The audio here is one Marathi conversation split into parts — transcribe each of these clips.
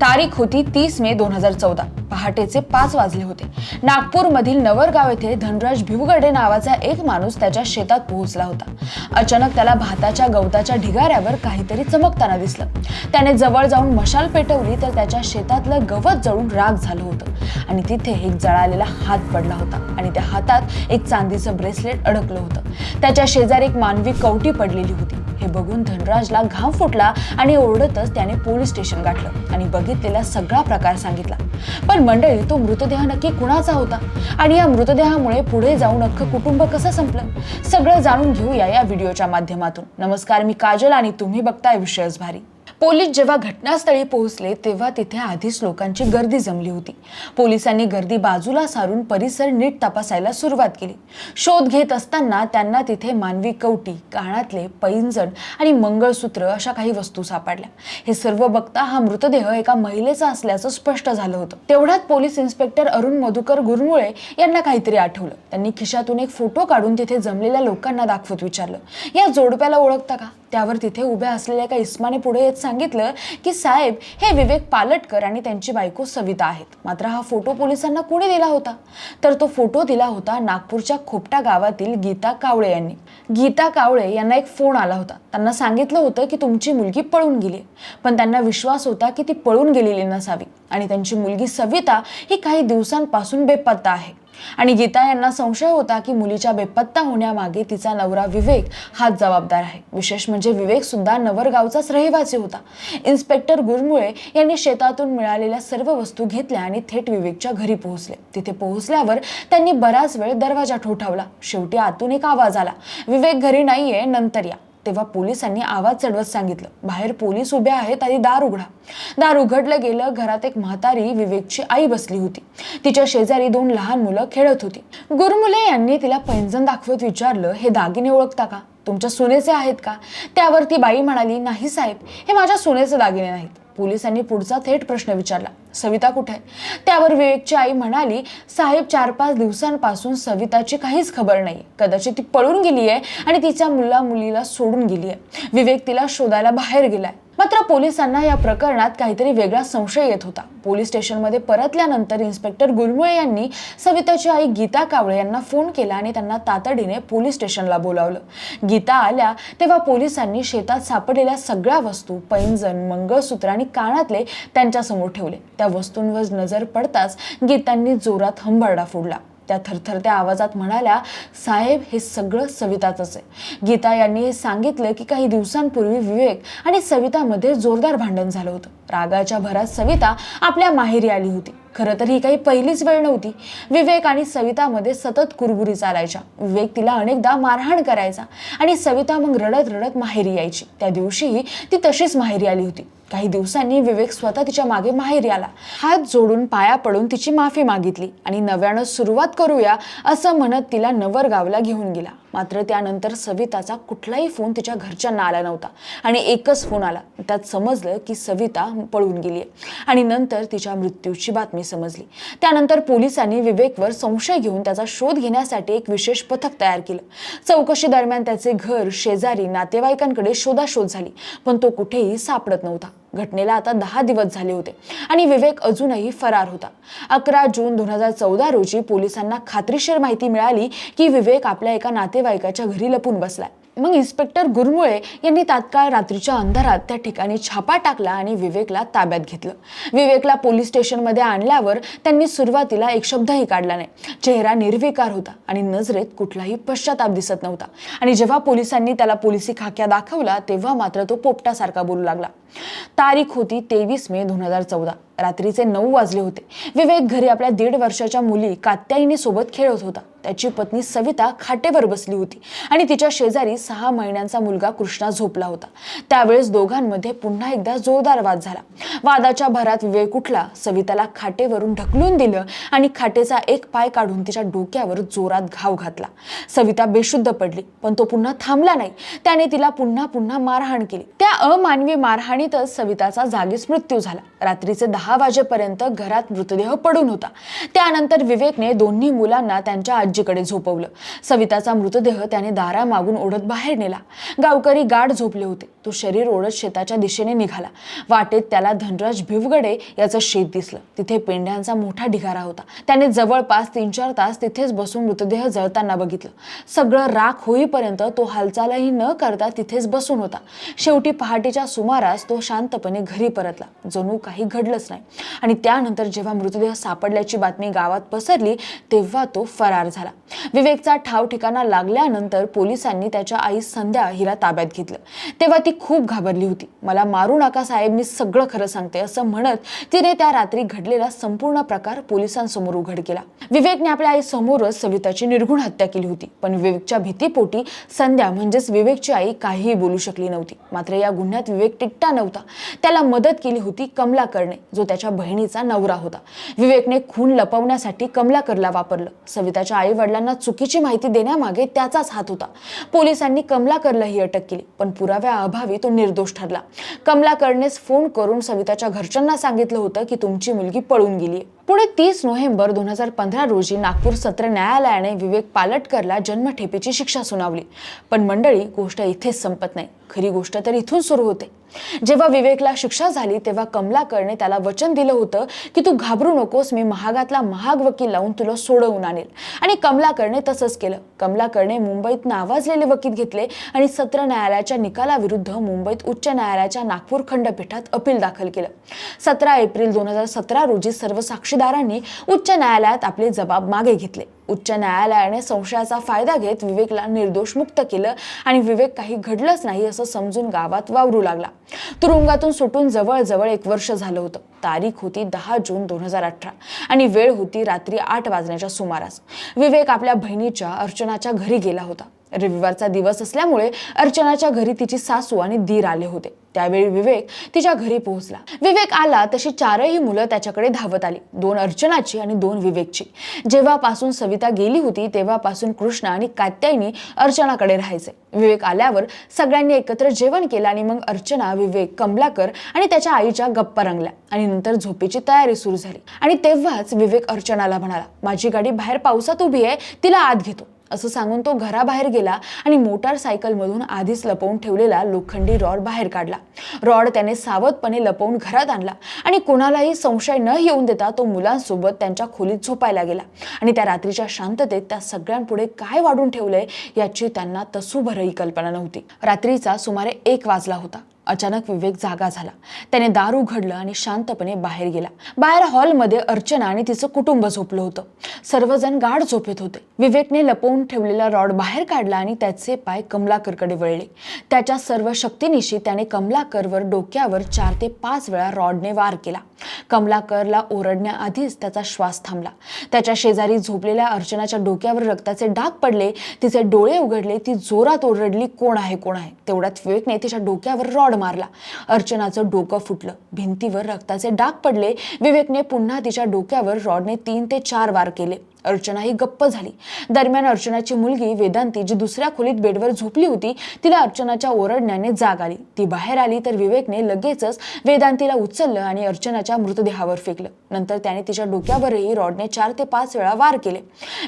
तारीख होती तीस मे दोन हजार चौदा. पहाटेचे पाच वाजले होते. नागपूरमधील नवरगाव येथे धनराज भिवगडे नावाचा एक माणूस त्याच्या शेतात पोहोचला होता. अचानक त्याला भाताच्या गवताच्या ढिगाऱ्यावर काहीतरी चमकताना दिसलं. त्याने जवळ जाऊन मशाल पेटवली तर त्याच्या शेतातलं गवत जळून राग झालं होतं. आणि तिथे एक जळालेला हात पडला होता आणि त्या हातात एक चांदीचं ब्रेसलेट अडकलं होतं. त्याच्या शेजारी एक मानवी कवटी पडलेली होती. हे बघून धनराजला घाम फुटला आणि ओरडतच त्याने पोलीस स्टेशन गाठलं आणि बघितलेला सगळा प्रकार सांगितला. पण मंडळी तो मृतदेह नक्की कुणाचा होता? आणि या मृतदेहामुळे पुढे जाऊन अख्खं कुटुंब कसं संपलं? सगळं जाणून घेऊया या व्हिडिओच्या माध्यमातून. नमस्कार मी काजल आणि तुम्ही बघताय विषयच भारी. पोलीस जेव्हा घटनास्थळी पोहोचले तेव्हा तिथे आधीच लोकांची गर्दी जमली होती. पोलिसांनी गर्दी बाजूला सारून परिसर नीट तपासायला सुरुवात केली. शोध घेत असताना त्यांना तिथे मानवी कवटी कानातले पैंजण आणि मंगळसूत्र अशा काही वस्तू सापडल्या. हे सर्व बघता हा मृतदेह एका महिलेचा असल्याचं स्पष्ट झालं होतं. तेवढ्यात पोलीस इन्स्पेक्टर अरुण मधुकर गुरमुळे यांना काहीतरी आठवलं. त्यांनी खिशातून एक फोटो काढून तिथे जमलेल्या लोकांना दाखवत विचारलं या जोडप्याला ओळखता का? त्यावर तिथे उभ्या असलेल्या एका इस्माने पुढे येत सांगितलं की साहेब हे विवेक पालटकर आणि त्यांची बायको सविता आहेत. मात्र हा फोटो पोलिसांना कुणी दिला होता? तर तो फोटो दिला होता नागपूरच्या खोपटा गावातील गीता कावळे यांनी. गीता कावळे यांना एक फोन आला होता. त्यांना सांगितलं होतं की तुमची मुलगी पळून गेली पण त्यांना विश्वास होता की ती पळून गेलेली नसावी. आणि त्यांची मुलगी सविता ही काही दिवसांपासून बेपत्ता आहे. आणि गीता यांना संशय होता की मुलीच्या बेपत्ता होण्यामागे तिचा नवरा विवेक हाच जबाबदार आहे. विशेष म्हणजे विवेक सुद्धा नवरगावचाच रहिवासी होता. इन्स्पेक्टर गुरमुळे यांनी शेतातून मिळालेल्या सर्व वस्तू घेतल्या आणि थेट विवेकच्या घरी पोहोचले. तिथे पोहोचल्यावर त्यांनी बराच वेळ दरवाजा ठोठावला. शेवटी आतून एक आवाज आला. विवेक घरी नाहीये नंतर या. तेव्हा पोलिसांनी आवाज चढवत सांगितलं बाहेर पोलीस उभे आहेत आणि दार उघडा. दार उघडलं गेलं घरात एक म्हातारी विवेकची आई बसली होती. तिच्या शेजारी दोन लहान मुलं खेळत होती. गुरुमुले यांनी तिला पैंजण दाखवत विचारलं हे दागिने ओळखता का? तुमच्या सुनेचे आहेत का? त्यावर ती बाई म्हणाली नाही साहेब हे माझ्या सुनेचे दागिने नाहीत. पोलिसांनी पुढचा थेट प्रश्न विचारला सविता कुठे आहे? त्यावर विवेकची आई म्हणाली साहेब चार पाच दिवसांपासून सविताची काहीच खबर नाही कदाचित ती पळून गेली आहे आणि तिच्या मुला मुलीला सोडून गेली आहे विवेक तिला शोधायला बाहेर गेलाय. मात्र पोलिसांना या प्रकरणात काहीतरी वेगळा संशय येत होता. पोलीस स्टेशनमध्ये परतल्यानंतर इन्स्पेक्टर गुलमुळे यांनी सविताची आई गीता कावळे यांना फोन केला आणि त्यांना तातडीने पोलीस स्टेशनला बोलावलं. गीता आल्या तेव्हा पोलिसांनी शेतात सापडलेल्या सगळ्या वस्तू पैंजण मंगळसूत्र आणि कानातले त्यांच्यासमोर ठेवले. त्या वस्तूंवर नजर पडताच गीतांनी जोरात हंबरडा फोडला. त्या थरथरत्या आवाजात म्हणाल्या साहेब हे सगळं सविताचंच आहे. गीता यांनी हे सांगितलं की काही दिवसांपूर्वी विवेक आणि सवितामध्ये जोरदार भांडण झालं होतं. रागाच्या भरात सविता आपल्या माहेरी आली होती. खरं तर ही काही पहिलीच वेळ नव्हती. विवेक आणि सवितामध्ये सतत कुरबुरी चालायच्या. विवेक तिला अनेकदा मारहाण करायचा आणि सविता मग रडत रडत माहेरी यायची. त्या दिवशीही ती तशीच माहेरी आली होती. काही दिवसांनी विवेक स्वतः तिच्यामागे माहेरी आला. हात जोडून पाया पडून तिची माफी मागितली आणि नव्यानं सुरुवात करूया असं म्हणत तिला नवरगावला घेऊन गेला. मात्र त्यानंतर सविताचा कुठलाही फोन तिच्या घरच्यांना आला नव्हता आणि एकच फोन आला. त्यात समजलं की सविता पळून गेली आहे आणि नंतर तिच्या मृत्यूची बातमी समजली. त्यानंतर पोलिसांनी विवेकवर संशय घेऊन त्याचा शोध घेण्यासाठी एक विशेष पथक तयार केलं. चौकशी दरम्यान त्याचे घर शेजारी नातेवाईकांकडे शोधाशोध झाली पण तो कुठेही सापडत नव्हता. घटनेला आता दहा दिवस झाले होते. आणि विवेक अजूनही फरार होता. अकरा जून दोन हजार चौदा रोजी पोलिसांना खात्रीशीर माहिती मिळाली की विवेक आपल्या एका नातेवाईकाच्या घरी लपून बसलाय. मग इन्स्पेक्टर गुरमुळे यांनी तात्काळ रात्रीच्या अंधारात त्या ठिकाणी छापा टाकला आणि विवेकला ताब्यात घेतलं. विवेकला पोलीस स्टेशनमध्ये आणल्यावर त्यांनी सुरुवातीला एक शब्दही काढला नाही. चेहरा निर्विकार होता आणि नजरेत कुठलाही पश्चाताप दिसत नव्हता. आणि जेव्हा पोलिसांनी त्याला पोलिसी खाक्या दाखवला तेव्हा मात्र तो पोपटासारखा बोलू लागला. तारीख होती तेवीस मे दोन हजार चौदा. रात्रीचे नऊ वाजले होते. विवेक घरी आपल्या दीड वर्षाच्या मुली कात्यायनी सोबत खेळत होता. त्याची पत्नी सविता खाटेवर बसली होती आणि तिच्या शेजारी सहा महिन्यांचा मुलगा कृष्णा झोपला होता. त्यावेळेस दोघांमध्ये पुन्हा एकदा जोरदार वाद झाला. वादाच्या भरात विवेक उठला सविताला खाटेवरून ढकलून दिलं आणि खाटेचा एक पाय काढून तिच्या डोक्यावर जोरात घाव घातला. सविता बेशुद्ध पडली पण तो पुन्हा थांबला नाही. त्याने तिला पुन्हा पुन्हा मारहाण केली. त्या अमानवी मारहाणीतच सविताचा जागीच मृत्यू झाला. रात्रीचे दहा दहा वाजेपर्यंत घरात मृतदेह पडून होता. त्यानंतर विवेकने दोन्ही मुलांना त्यांच्या आजीकडे झोपवलं. सविताचा मृतदेह त्याने दारामागून ओढत बाहेर नेला. गावकरी गाढ झोपले होते. तो शरीर ओढत शेताच्या दिशेने निघाला. वाटेत त्याला धनराज भिवगडे याचं शेत दिसलं. तिथे पेंड्यांचा मोठा ढिगारा होता. त्याने जवळपास तीन चार तास तिथेच बसून मृतदेह जळताना बघितलं. सगळं राख होईपर्यंत तो हालचालही न करता तिथेच बसून होता. शेवटी पहाटेच्या सुमारास तो शांतपणे घरी परतला. जणू काही घडलंच नाही. आणि त्यानंतर जेव्हा मृतदेह सापडल्याची बातमी गावात पसरली तेव्हा तो फरार झाला. विवेकचा ठाव ठिकाणा लागल्यानंतर पोलिसांनी त्याच्या आई संध्या हिला ताब्यात घेतलं. तेव्हा ती खूप घाबरली होती. मला मारू नका साहेब मी सगळं खरं सांगते असं म्हणत तिने त्या रात्री घडलेला संपूर्ण प्रकार पोलिसांसमोर उघड केला. विवेकने आपल्या आई समोरच सविताची निर्गुण हत्या केली होती. पण विवेकच्या भीतीपोटी संध्या म्हणजेच विवेकची आई काहीही बोलू शकली नव्हती. मात्र या गुन्ह्यात विवेक टिकटा नव्हता. त्याला मदत केली होती कमला करणे जो त्याच्या बहिणीचा नवरा होता. विवेकने खून लपवण्यासाठी कमलाकरला वापरलं. सविताच्या आई वडिलांना चुकीची माहिती देण्यामागे त्याचाच हात होता. पोलिसांनी कमलाकरलाही अटक केली पण पुराव्या अभावी तो निर्दोष ठरला. कमलाकरनेच फोन करून सविताच्या घरच्यांना सांगितलं होतं की तुमची मुलगी पळून गेली पुढे तीस नोव्हेंबर दोन हजार पंधरा रोजी नागपूर सत्र न्यायालयाने विवेक पालटकरला जन्मठेपेची शिक्षा सुनावली. पण मंडळी गोष्ट इथेच संपत नाही. खरी गोष्ट तर इथून सुरू होते. जेव्हा विवेकला शिक्षा झाली तेव्हा कमलाकरने त्याला वचन दिलं होतं की तू घाबरू नकोस मी महागातला महाग वकील लावून तुला सोडवून आणेल. आणि कमलाकरने तसंच केलं. कमलाकरने मुंबईत नावाजलेले वकील घेतले आणि सत्र न्यायालयाच्या निकालाविरुद्ध मुंबईत उच्च न्यायालयाच्या नागपूर खंडपीठात अपील दाखल केलं. सतरा एप्रिल दोन हजार सतरा रोजी सर्व साक्षीदारांनी उच्च न्यायालयात आपले जबाब मागे घेतले. उच्च न्यायालयाने संशयाचा फायदा घेत विवेकला निर्दोष मुक्त केलं आणि विवेक काही घडलंच नाही असं समजून गावात वावरू लागला. तुरुंगातून सुटून जवळजवळ एक वर्ष झालं होतं. तारीख होती दहा जून दोन हजार अठरा. आणि वेळ होती रात्री आठ वाजण्याच्या सुमारास. विवेक आपल्या बहिणीच्या अर्चनाच्या घरी गेला होता. रविवारचा दिवस असल्यामुळे अर्चनाच्या घरी तिची सासू आणि दीर आले होते. त्यावेळी विवेक तिच्या घरी पोहोचला. विवेक आला तशी चारही मुलं त्याच्याकडे धावत आली. दोन अर्चनाची आणि दोन विवेकची. जेव्हापासून सविता गेली होती तेव्हापासून कृष्णा आणि कात्यायनी अर्चनाकडे राहायचे. विवेक आल्यावर सगळ्यांनी एकत्र जेवण केलं आणि मग अर्चना विवेक कमलाकर आणि त्याच्या आईच्या गप्पा रंगल्या आणि नंतर झोपेची तयारी सुरू झाली. आणि तेव्हाच विवेक अर्चनाला म्हणाला माझी गाडी बाहेर पावसात उभी आहे तिला आत घेतो. असं सांगून तो घराबाहेर गेला आणि मोटारसायकलमधून आधीच लपवून ठेवलेला लोखंडी रॉड बाहेर काढला. रॉड त्याने सावधपणे लपवून घरात आणला आणि कोणालाही संशय न येऊन देता तो मुलांसोबत त्यांच्या खोलीत झोपायला गेला. आणि त्या रात्रीच्या शांततेत त्या सगळ्यांपुढे काय वाढून ठेवलंय याची त्यांना तसूभरही कल्पना नव्हती. रात्रीचा सुमारे एक वाजला होता. अचानक विवेक जागा झाला. त्याने दार उघडलं आणि शांतपणे बाहेर गेला. बाहेर हॉलमध्ये अर्चना आणि तिचं कुटुंब झोपलं होतं. सर्वजण गाढ झोपेत होते. विवेकने लपवून ठेवलेला रॉड बाहेर काढला आणि त्याचे पाय कमलाकरकडे वळले. त्याच्या सर्व शक्तीनिशी त्याने कमलाकरवर डोक्यावर चार ते पाच वेळा रॉडने वार केला. कमलाकरला ओरडण्याआधीच त्याचा श्वास थांबला. त्याच्या शेजारी झोपलेल्या अर्चनाच्या डोक्यावर रक्ताचे डाग पडले. तिचे डोळे उघडले. ती जोरात ओरडली कोण आहे? कोण आहे? तेवढ्यात विवेकने तिच्या डोक्यावर रॉड मारला. अर्चनाचं डोकं फुटलं. भिंतीवर रक्ताचे डाग पडले. विवेकने पुन्हा तिच्या डोक्यावर रॉडने तीन ते चार वार केले. अर्चना ही गप्प झाली. दरम्यान अर्चनाची मुलगी वेदांती जी दुसऱ्या खोलीत बेडवर झोपली होती तिला अर्चनाच्या ओरडण्याने जाग आली. ती बाहेर आली तर विवेकने लगेचच वेदांतीला उचललं आणि अर्चनाच्या मृतदेहावर फेकलं. नंतर त्याने तिच्या डोक्यावरही रॉडने चार ते पाच वेळा वार केले.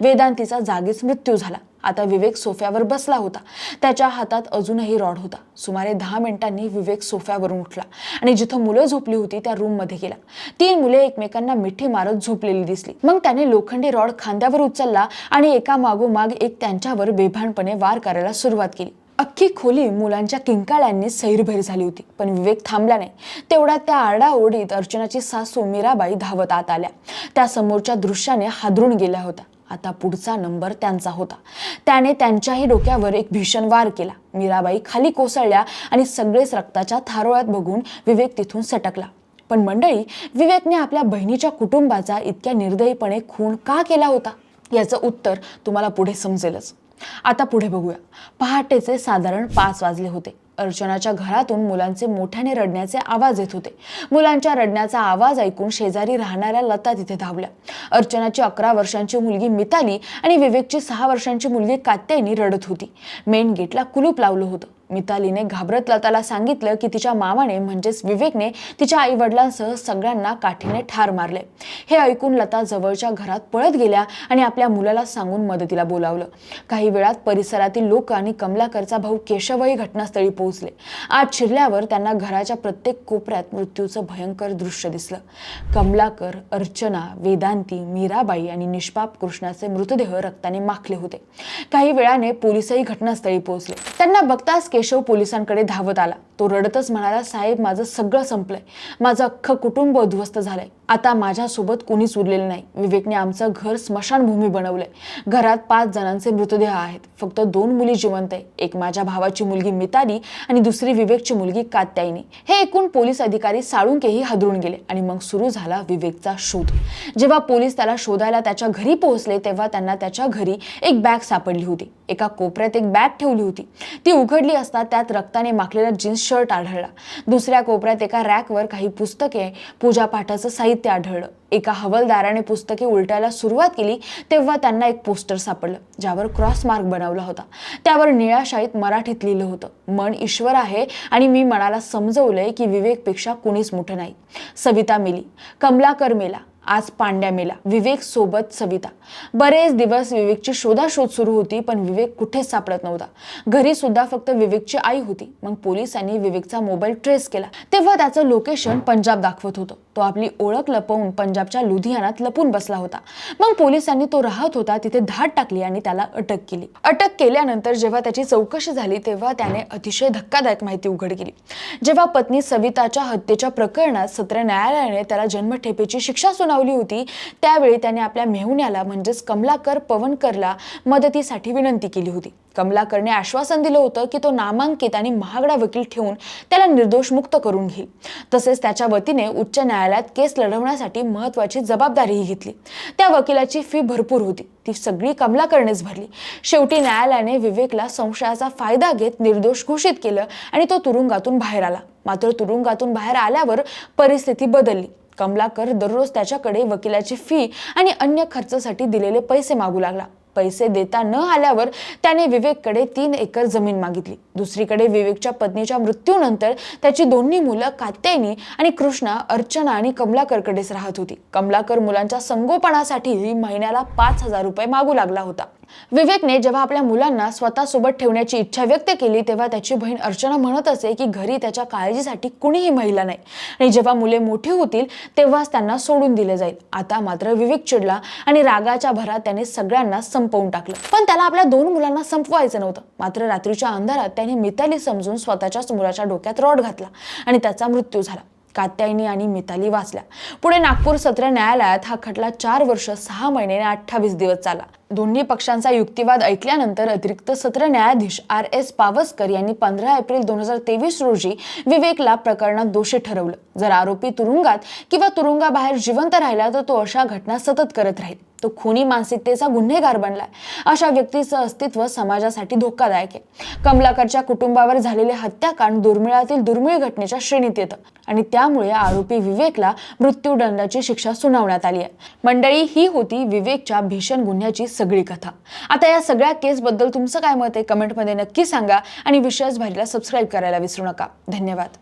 वेदांतीचा जागीच मृत्यू झाला. आता विवेक सोफ्यावर बसला होता. त्याच्या हातात अजूनही रॉड होता. सुमारे दहा मिनिटांनी विवेक सोफ्यावरून उठला आणि जिथं मुलं झोपली होती त्या रूममध्ये गेला. तीन मुले एकमेकांना मिठी मारत झोपलेली दिसली. मग त्याने लोखंडी रॉड खांद्यावर उचलला आणि एका मागोमाग एक त्यांच्यावर बेभानपणे वार करायला सुरुवात केली. अख्खी खोली मुलांच्या किंकाळ्यांनी सैरभैर झाली होती पण विवेक थांबला नाही. तेवढा त्या आरडाओरडीत अर्चनाची सासू मीराबाई धावत आत आल्या. त्या समोरच्या दृश्याने हादरून गेल्या होत्या. आता पुढचा नंबर त्यांचा होता. त्याने त्यांच्याही डोक्यावर एक भीषण वार केला. मीराबाई खाली कोसळल्या आणि सगळेच रक्ताच्या थारोळ्यात बघून विवेक तिथून सटकला. पण मंडळी विवेकने आपल्या बहिणीच्या कुटुंबाचा इतक्या निर्दयीपणे खून का केला होता? याचं उत्तर तुम्हाला पुढे समजेलच. आता पुढे बघूया. पहाटेचे साधारण पाच वाजले होते. अर्चनाच्या घरातून मुलांचे मोठ्याने रडण्याचे आवाज येत होते. मुलांच्या रडण्याचा आवाज ऐकून शेजारी राहणाऱ्या लता तिथे धावल्या. अर्चनाची अकरा वर्षांची मुलगी मिताली आणि विवेकची सहा वर्षांची मुलगी कात्यायनी रडत होती. मेन गेटला कुलूप लावलं होतं. मितालीने घाबरत लताला सांगितलं की तिच्या मामाने म्हणजेच विवेकने तिच्या आई वडिलांसह सगळ्यांना काठीने ठार मारले. हे ऐकून लता जवळच्या घरात पळत गेल्या आणि आपल्या मुलाला सांगून मदतीला बोलावलं. काही वेळात परिसरातील लोक आणि कमलाकरचा भाऊ केशवही घटनास्थळी पोहोचले. आत शिरल्यावर त्यांना घराच्या प्रत्येक कोपऱ्यात मृत्यूचं भयंकर दृश्य दिसलं. कमलाकर अर्चना वेदांती मीराबाई आणि निष्पाप कृष्णाचे मृतदेह रक्ताने माखले होते. काही वेळाने पोलिसही घटनास्थळी पोहोचले. त्यांना बघताच केशव पोलिसांकडे धावत आला. तो रडतच म्हणाला साहेब माझं सगळं संपलंय. माझं अख्खं कुटुंब उद्ध्वस्त झालंय. आता माझ्यासोबत कोणीच उरलेलं नाही. विवेकने आमचं घर स्मशानभूमी बनवलंय. घरात पाच जणांचे मृतदेह आहेत. फक्त दोन मुली जिवंत आहे एक माझ्या भावाची मुलगी मिताली आणि दुसरी विवेकची मुलगी कात्यायनी. हे एकूण पोलीस अधिकारी साळुंकेही हादरून गेले आणि मग सुरू झाला विवेकचा शोध. जेव्हा पोलीस त्याला शोधायला त्याच्या घरी पोहोचले तेव्हा त्यांना त्याच्या घरी एक बॅग सापडली होती. एका कोपऱ्यात एक बॅग ठेवली होती. ती उघडली असता त्यात रक्ताने माखलेला जीन्स शर्ट आढळला. दुसऱ्या कोपऱ्यात एका रॅकवर काही पुस्तके पूजापाठाचं साहित्य आढळलं. एका हवलदाराने पुस्तके उलटायला सुरुवात केली तेव्हा त्यांना एक पोस्टर सापडलं ज्यावर क्रॉस मार्क बनवला होता. त्यावर निळ्या शाळेत मराठीत लिहिलं होतं मन ईश्वर आहे आणि मी मनाला समजवलंय की विवेकपेक्षा कुणीच मोठं नाही. सविता मेली कमलाकर मेला आज पांड्या मेला. विवेक सोबत सविता. बरेच दिवस विवेकची शोधाशोध सुरू होती पण विवेक कुठेच सापडत नव्हता. घरी सुद्धा फक्त विवेकची आई होती. मग पोलिसांनी विवेकचा मोबाईल ट्रेस केला. तेव्हा त्याचं लोकेशन पंजाब दाखवत होतं. तो आपली ओळख लपवून पंजाबच्या लुधियानात लपून बसला होता. मग पोलिसांनी तो राहत होता तिथे धाड टाकली आणि त्याला अटक केली. अटक केल्यानंतर जेव्हा त्याची चौकशी झाली तेव्हा त्याने अतिशय धक्कादायक माहिती उघड केली. जेव्हा पत्नी सविताच्या हत्येच्या प्रकरणात सत्र न्यायालयाने त्याला जन्मठेपेची शिक्षा सुनावली होती त्यावेळी त्याने आपल्या मेहुण्याला म्हणजेच कमलाकर पवनकरला मदतीसाठी विनंती केली होती. कमलाकरने आश्वासन दिलं होतं की तो नामांकित आणि महागडा वकील ठेवून त्याला निर्दोष मुक्त करून घेईल. तसेच त्याच्या वतीने उच्च न्यायालयात केस लढवण्यासाठी महत्वाची जबाबदारीही घेतली. त्या वकिलाची फी भरपूर होती. ती सगळी कमलाकरनेच भरली. शेवटी न्यायालयाने विवेकला संशयाचा फायदा घेत निर्दोष घोषित केलं आणि तो तुरुंगातून बाहेर आला. मात्र तुरुंगातून बाहेर आल्यावर परिस्थिती बदलली. कमलाकर दररोज त्याच्याकडे वकिलाची फी आणि अन्य खर्चासाठी दिलेले पैसे मागू लागला. पैसे देता न आल्यावर त्याने विवेककडे तीन एकर जमीन मागितली. दुसरीकडे विवेकच्या पत्नीच्या मृत्यूनंतर त्याची दोन्ही मुलं कात्यायनी आणि कृष्णा अर्चना आणि कमलाकरकडेच राहत होती. कमलाकर मुलांच्या संगोपनासाठी महिन्याला पाच हजार रुपये मागू लागला होता. विवेकने जेव्हा आपल्या मुलांना स्वतःसोबत ठेवण्याची इच्छा व्यक्त केली तेव्हा त्याची बहीण अर्चना म्हणत असे की घरी त्याच्या काळजीसाठी कुणीही महिला नाही. आणि जेव्हा मुले मोठी होतील तेव्हाच त्यांना सोडून दिले जाईल. आता मात्र विवेक चिडला आणि रागाच्या भरात त्याने सगळ्यांना संपवून टाकलं. पण त्याला आपल्या दोन मुलांना संपवायचं नव्हतं. मात्र रात्रीच्या अंधारात त्याने मिताली समजून स्वतःच्याच मुलाच्या डोक्यात रॉड घातला आणि त्याचा मृत्यू झाला. कात्यायनी आणि मिताली वाचल्या. पुढे नागपूर सत्र न्यायालयात हा खटला चार वर्ष सहा महिने आणि अठ्ठावीस दिवस चालला. दोन्ही पक्षांचा युक्तिवाद ऐकल्यानंतर अतिरिक्त सत्र न्यायाधीश आर एस पावसकर यांनी पंधरा एप्रिल दोन हजार तेवीस रोजी विवेकला प्रकरणात दोषी ठरवलं. जर आरोपी तुरुंगात किंवा तुरुंगाबाहेर जिवंत राहिला तर तो अशा घटना सतत करत राहील. तो खुनी मानसिकतेचा गुन्हेगार बनलाय. अशा व्यक्तीचं अस्तित्व समाजासाठी धोकादायक आहे. कमलाकरच्या कुटुंबावर झालेले हत्याकांड दुर्मिळातील दुर्मिळ घटनेच्या श्रेणीत येतं आणि त्यामुळे आरोपी विवेकला मृत्यूदंडाची शिक्षा सुनावण्यात आली आहे. मंडळी ही होती विवेकच्या भीषण गुन्ह्याची सगळी कथा. आता या सगळ्या केसबद्दल तुमचं काय मत आहे? कमेंटमध्ये नक्की सांगा आणि विषयच भारीला सबस्क्राईब करायला विसरू नका. धन्यवाद.